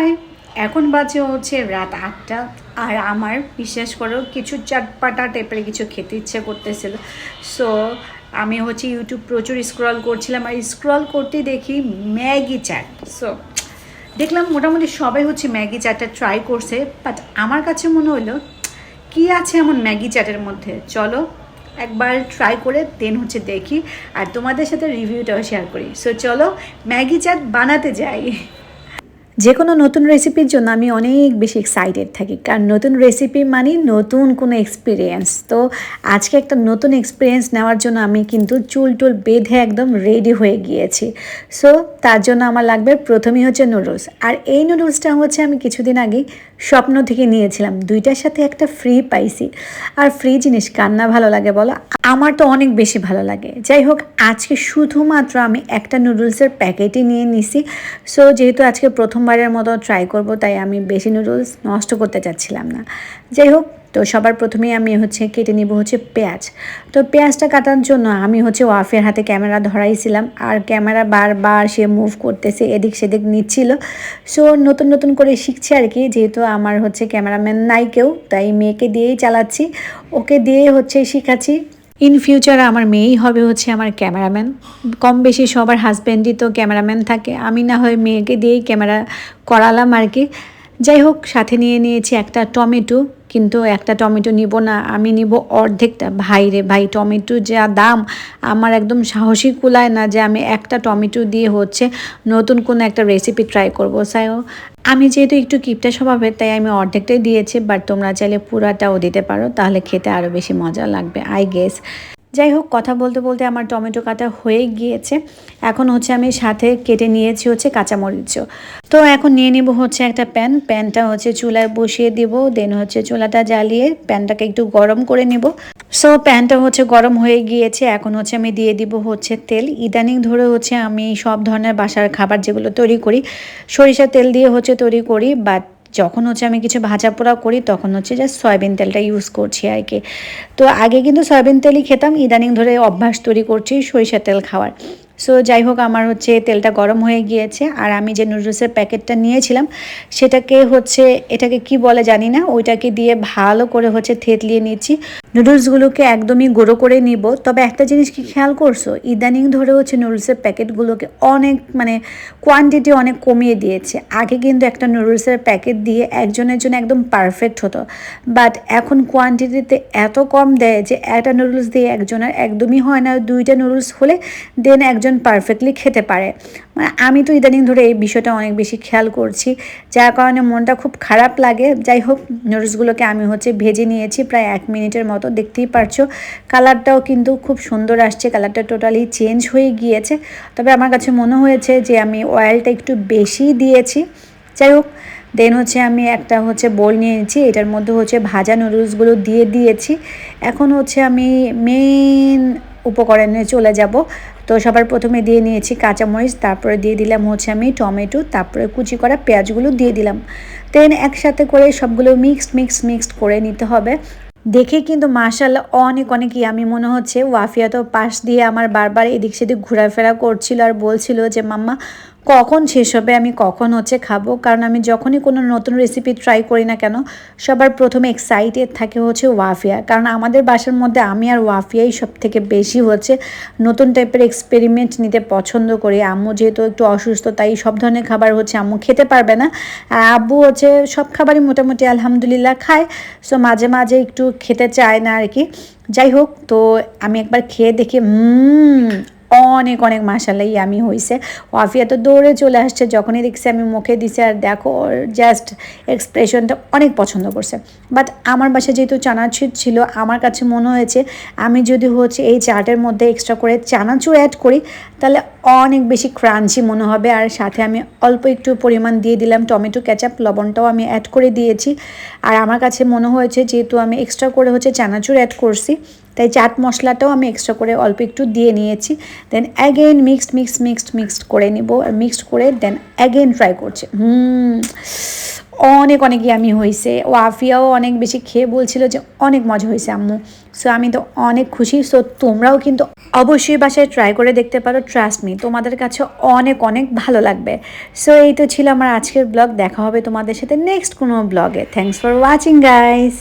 High এখন বাজে হচ্ছে রাত আটটা আর আমার বিশ্বাস করো কিছু চাটপাটা টাইপের কিছু খেতে ইচ্ছে করতেছিল। সো আমি হচ্ছে ইউটিউব প্রচুর স্ক্রল করছিলাম আর স্ক্রল করতে দেখি ম্যাগি চাট। সো দেখলাম মোটামুটি সবাই হচ্ছে ম্যাগি চাটটা ট্রাই করছে বাট আমার কাছে মনে হলো, কি আছে এমন ম্যাগি চাটের মধ্যে? চলো একবার ট্রাই করে দেন হচ্ছে দেখি আর তোমাদের সাথে রিভিউটাও শেয়ার করি। সো চলো ম্যাগি চাট বানাতে যাই। যে কোনো নতুন রেসিপির জন্য আমি অনেক বেশি এক্সাইটেড থাকি। কারণ নতুন রেসিপি মানে নতুন কোনো এক্সপিরিয়েন্স তো আজকে একটা নতুন এক্সপিরিয়েন্স নেওয়ার জন্য আমি কিন্তু চুল টুল বেঁধে একদম রেডি হয়ে গিয়েছি। সো তার জন্য আমার লাগবে প্রথমেই হচ্ছে নুডলস আর এই নুডলসটা হচ্ছে আমি কিছুদিন আগে স্বপ্ন থেকে নিয়েছিলাম। দুইটার সাথে একটা ফ্রি পাইছি। আর ফ্রি জিনিস কান্না ভালো লাগে বলো? আমার তো অনেক বেশি ভালো লাগে। যাই হোক, আজকে শুধুমাত্র আমি একটা নুডলসের প্যাকেটই নিয়ে নিছি। সো যেহেতু আজকে প্রথমবারের মতো ট্রাই করব, তাই আমি বেশি নুডলস নষ্ট করতে চাচ্ছিলাম না। যাই হোক তো সবার প্রথমেই আমি হচ্ছে কেটে নিব হচ্ছে পেঁয়াজ। তো পেঁয়াজটা কাটার জন্য আমি হচ্ছে ওয়াফের হাতে ক্যামেরা ধরাইছিলাম আর ক্যামেরা বারবার সে মুভ করতেছে, এদিক সেদিক নিচ্ছিল। সো নতুন নতুন করে শিখছে আর কি, যেহেতু আমার হচ্ছে ক্যামেরাম্যান নাই কেউ, তাই মেয়েকে দিয়েই চালাচ্ছি। ওকে দিয়ে হচ্ছে শিখাচ্ছি। ইন ফিউচার আমার মেয়েই হবে হচ্ছে আমার ক্যামেরাম্যান। কম বেশি সবার হাজব্যান্ডই তো ক্যামেরাম্যান থাকে। আমি না হয় মেয়েকে দিয়েই ক্যামেরা করালাম আর কি। যাই হোক সাথে নিয়ে নিয়েছি একটা টমেটো, কিন্তু একটা টমেটো নিব না, আমি নিব অর্ধেকটা। ভাই রে ভাই, টমেটো যা দাম, আমার একদম সাহসী কুলায় না যে আমি একটা টমেটো দিয়ে হচ্ছে নতুন কোনো একটা রেসিপি ট্রাই করব। সাইও আমি যেহেতু একটু কিপটা স্বভাবের, তাই আমি অর্ধেকটাই দিয়েছি বাট তোমরা চাইলে পুরাটাও দিতে পারো, তাহলে খেতে আরও বেশি মজা লাগবে আই গেস যাই হোক, কথা বলতে বলতে আমার টমেটো কাটা হয়ে গিয়েছে। এখন হচ্ছে আমি সাথে কেটে নিয়েছি হচ্ছে কাঁচামরিচও তো এখন নিয়ে নিব হচ্ছে একটা প্যান। প্যানটা হচ্ছে চুলায় বসিয়ে দিব, দেন হচ্ছে চুলাটা জ্বালিয়ে প্যানটাকে একটু গরম করে নিব। সো প্যানটা হচ্ছে গরম হয়ে গিয়েছে। এখন হচ্ছে আমি দিয়ে দিব হচ্ছে তেল। ইদানিং ধরে হচ্ছে আমি সব ধরনের বাসার খাবার যেগুলো তৈরি করি, সরিষার তেল দিয়ে হচ্ছে তৈরি করি বাট যখন হচ্ছে আমি কিছু ভাজা পোড়া করি, তখন হচ্ছে যে সয়াবিন তেলটা ইউজ করছি আর কি। তো আগে কিন্তু সয়াবিন তেলই খেতাম, ইদানিং ধরে অভ্যাস তৈরি করছি সরিষার তেল খাওয়ার। সো যাই হোক, আমার হচ্ছে তেলটা গরম হয়ে গিয়েছে আর আমি যে নুডলসের প্যাকেটটা নিয়েছিলাম, সেটাকে হচ্ছে, এটাকে কি বলে জানি না, ওইটাকে দিয়ে ভালো করে হচ্ছে থেতলিয়ে নিচ্ছি। নুডলসগুলোকে একদমই গুঁড়ো করে নিব। তবে একটা জিনিস কি খেয়াল করছ? ইদানিং ধরে হচ্ছে নুডলসের প্যাকেটগুলোকে অনেক মানে কোয়ান্টিটি অনেক কমিয়ে দিয়েছে। আগে কিন্তু একটা নুডলসের প্যাকেট দিয়ে একজনের জন্য একদম পারফেক্ট হতো। বাট এখন কোয়ান্টিটিতে এত কম দেয় যে একটা নুডলস দিয়ে একজনের একদমই হয় না। দুইটা নুডলস হলে দেন একজন পারফেক্টলি খেতে পারে। মানে আমি তো ইদানিং ধরে এই বিষয়টা অনেক বেশি খেয়াল করছি। যার কারণে মনটা খুব খারাপ লাগে। যাই হোক, নুডলসগুলোকে আমি হচ্ছে ভেজে নিয়েছি প্রায় এক মিনিটের মতো। দেখতেই পারছ। কালারটাও কিন্তু খুব সুন্দর আসছে কালারটা টোটালি চেঞ্জ হয়ে গিয়েছে। তবে আমার কাছে মনে হয়েছে যে আমি অয়েলটা একটু বেশি দিয়েছি। যাই হোক দেন হচ্ছে আমি একটা হচ্ছে বোল নিয়ে নিয়েছি এটার মধ্যে হচ্ছে ভাজা নুডলসগুলো দিয়ে দিয়েছি। এখন হচ্ছে আমি মেন উপকরণে চলে যাব। তো সবার প্রথমে দিয়ে নিয়েছি কাঁচামরিচ, তারপরে দিয়ে দিলাম হচ্ছে আমি টমেটো, তারপরে কুচি করা পেঁয়াজগুলো দিয়ে দিলাম। দেন একসাথে করে সবগুলো মিক্সড মিক্সড মিক্সড করে নিতে হবে। দেখে কিন্তু মার্শাল্লাহ অনেক অনেক আমি মনে হচ্ছে। ওয়াফিয়া তো পাশ দিয়ে আমার বারবার এদিক সেদিক ঘোরাফেরা করছিল আর বলছিল যে, মাম্মা কখন শেষ হবে, আমি কখন হচ্ছে খাব? কারণ আমি যখনই কোনো নতুন রেসিপি ট্রাই করি না কেন, সবার প্রথমে এক্সাইটেড থাকে হচ্ছে ওয়াফিয়া। কারণ আমাদের বাসার মধ্যে আমি আর ওয়াফিয়াই সব থেকে বেশি হচ্ছে নতুন টাইপের এক্সপেরিমেন্ট নিতে পছন্দ করি। আম্মু যেহেতু একটু অসুস্থ, তাই সব ধরনের খাবার হচ্ছে আম্মু খেতে পারবে না। আব্বু হচ্ছে সব খাবারই মোটামুটি আলহামদুলিল্লাহ খায় সো মাঝে মাঝে একটু খেতে চায় না আর কি। যাই হোক, তো আমি একবার খেয়ে দেখি অনেক অনেক মাসালাই আমি হয়েছে ওয়াফিয়া তো দৌড়ে চলে আসছে, যখনই দেখছি আমি মুখে দিছে আর দেখো, ওর জাস্ট এক্সপ্রেশনটা অনেক পছন্দ করছে। বাট আমার বাসায় যেহেতু চানাচুর ছিল, আমার কাছে মনে হয়েছে, আমি যদি হচ্ছে এই চাটের মধ্যে এক্সট্রা করে চানাচুর অ্যাড করি, তাহলে অনেক বেশি ক্রাঞ্চি মনে হবে। আর সাথে আমি অল্প একটু পরিমাণ দিয়ে দিলাম টমেটো ক্যাচাপ লবণটাও আমি অ্যাড করে দিয়েছি। আর আমার কাছে মনে হয়েছে, যেহেতু আমি এক্সট্রা করে হচ্ছে চানাচুর অ্যাড করছি তাই চাট মশলাটাও আমি এক্সট্রা করে অল্প একটু দিয়ে নিয়েছি। Then again mixed mixed mixed mixed করে নিব। আর মিক্সড করে দেন অ্যাগেন ট্রাই করছে। হুম, অনেক অনেক ইয়ামি হয়েছে ও আফিয়াও অনেক বেশি খেয়ে বলছিল যে অনেক মজা হয়েছে আম্মু। সো আমি তো অনেক খুশি। সো তোমরাও কিন্তু অবশ্যই বাসায় ট্রাই করে দেখতে পারো। ট্রাস্ট মি তোমাদের কাছে অনেক অনেক ভালো লাগবে। সো এই তো ছিল আমার আজকের ব্লগ দেখা হবে তোমাদের সাথে নেক্সট কোনো ব্লগে থ্যাংকস ফর ওয়াচিং গাইস